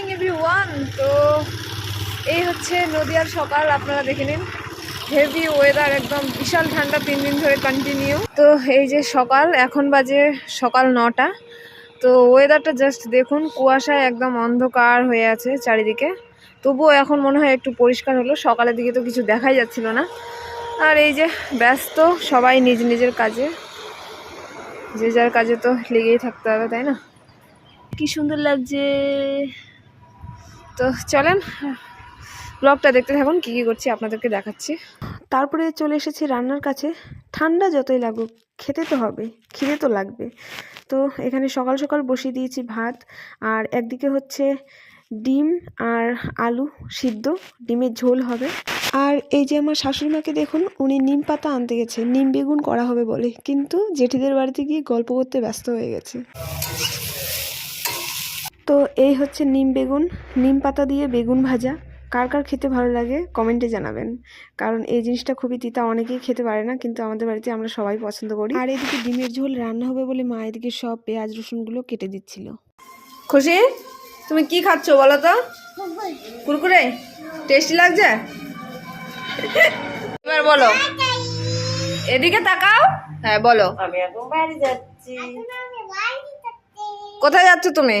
Morning everyone তো এই হচ্ছে নদিয়ার সকাল, আপনারা দেখে নিন। হেভি ওয়েদার একদম বিশাল ঠান্ডা, তিন দিন ধরে কন্টিনিউ তো এই যে সকাল, এখন বাজে সকাল নটা। তো ওয়েদারটা জাস্ট দেখুন, কুয়াশায় একদম অন্ধকার হয়ে আছে চারিদিকে। তবুও এখন মনে হয় একটু পরিষ্কার হলো, সকালের দিকে তো কিছু দেখাই যাচ্ছিল না। আর এই যে ব্যস্ত, সবাই নিজ নিজের কাজে। যে যার কাজে তো লেগেই থাকতে হবে, তাই না? কি সুন্দর লাগছে। তো চলেন, ব্লগটা দেখতে থাকুন, কী কী করছি আপনাদেরকে দেখাচ্ছি। তারপরে চলে এসেছি রান্নার কাছে। ঠান্ডা যতই লাগুক, খেতে তো হবে, খিদে তো লাগবে। তো এখানে সকাল সকাল বসিয়ে দিয়েছি ভাত, আর একদিকে হচ্ছে ডিম আর আলু সিদ্ধ, ডিমের ঝোল হবে। আর এই যে আমার শাশুড়ি মাকে দেখুন, উনি নিম পাতা আনতে গেছে, নিম বেগুন করা হবে বলে। কিন্তু জেঠিদের বাড়িতে গিয়ে গল্প করতে ব্যস্ত হয়ে গেছে। তো এই হচ্ছে নিম বেগুন। নিম পাতা দিয়ে বেগুন ভাজা। কার কার খেতে ভালো লাগে কমেন্টে জানাবেন। কারণ এই জিনিসটা খুবই তিতা অনেকেই খেতে পারে না কিন্তু আমাদের বাড়িতে আমরা সবাই পছন্দ করি। আর এদিকে ডিমের ঝোল রান্না হবে বলে মা এদিকে সব পেঁয়াজ রসুনগুলো কেটে দিচ্ছিল। খুশি? তুমি কি খাচ্ছ বলো তো? কুরকুরে? টেস্টি লাগছে? এবার বলো। এদিকে তাকাও। হ্যাঁ বলো। আমি এখন বাড়ি যাচ্ছি। কোথায় যাচ্ছ তুমি?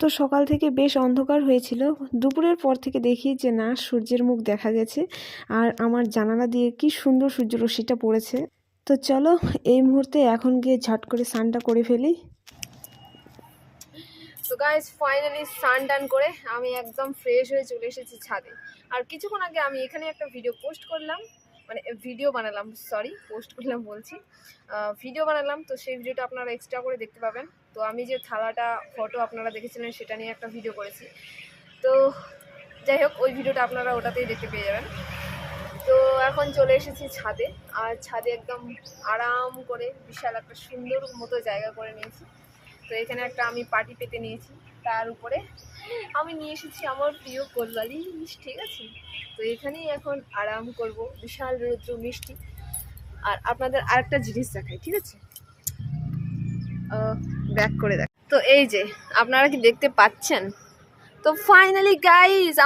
তো সকাল থেকে বেশ অন্ধকার হয়েছিল। দুপুরের পর থেকে দেখি যে, না, সূর্যের মুখ দেখা গেছে। আর আমার জানালা দিয়ে কি সুন্দর সূর্যরশ্মিটা পড়েছে। তো চলো, এই মুহূর্তে এখন গিয়ে ঝট করে স্নানটা করে ফেলি। তো গাইজ ফাইনালি স্নান টান করে আমি একদম ফ্রেশ হয়ে চলে এসেছি ছাদে। আর কিছুক্ষণ আগে আমি এখানে একটা ভিডিও পোস্ট করলাম। মানে ভিডিও বানালাম সরি পোস্ট করলাম বলছি। ভিডিও বানালাম, তো সেই ভিডিওটা আপনারা এক্সট্রা করে দেখতে পাবেন। তো আমি যে থালাটা ফটো আপনারা দেখেছিলেন, সেটা নিয়ে একটা ভিডিও করেছি। তো যাই হোক, ওই ভিডিওটা আপনারা ওটাতেই দেখতে পেয়ে যাবেন। তো এখন চলে এসেছি ছাদে, আর ছাদে একদম আরাম করে, বিশাল একটা সুন্দর মতো জায়গা করে নিয়েছি। তো এখানে একটা আমি পার্টি পেতে নিয়েছি। তার উপরে। আমি নিয়ে এসেছি আমার প্রিয় কোলবালি জিনিস ঠিক আছে? তো এখানেই এখন আরাম করব, বিশাল রৌদ্র, মিষ্টি। আর আপনাদের আরেকটা জিনিস দেখাই, ঠিক আছে? ব্যাক করে দেখ। তো এই যে, আপনারা কি দেখতে পাচ্ছেন? তো ফাইনালি গাইজ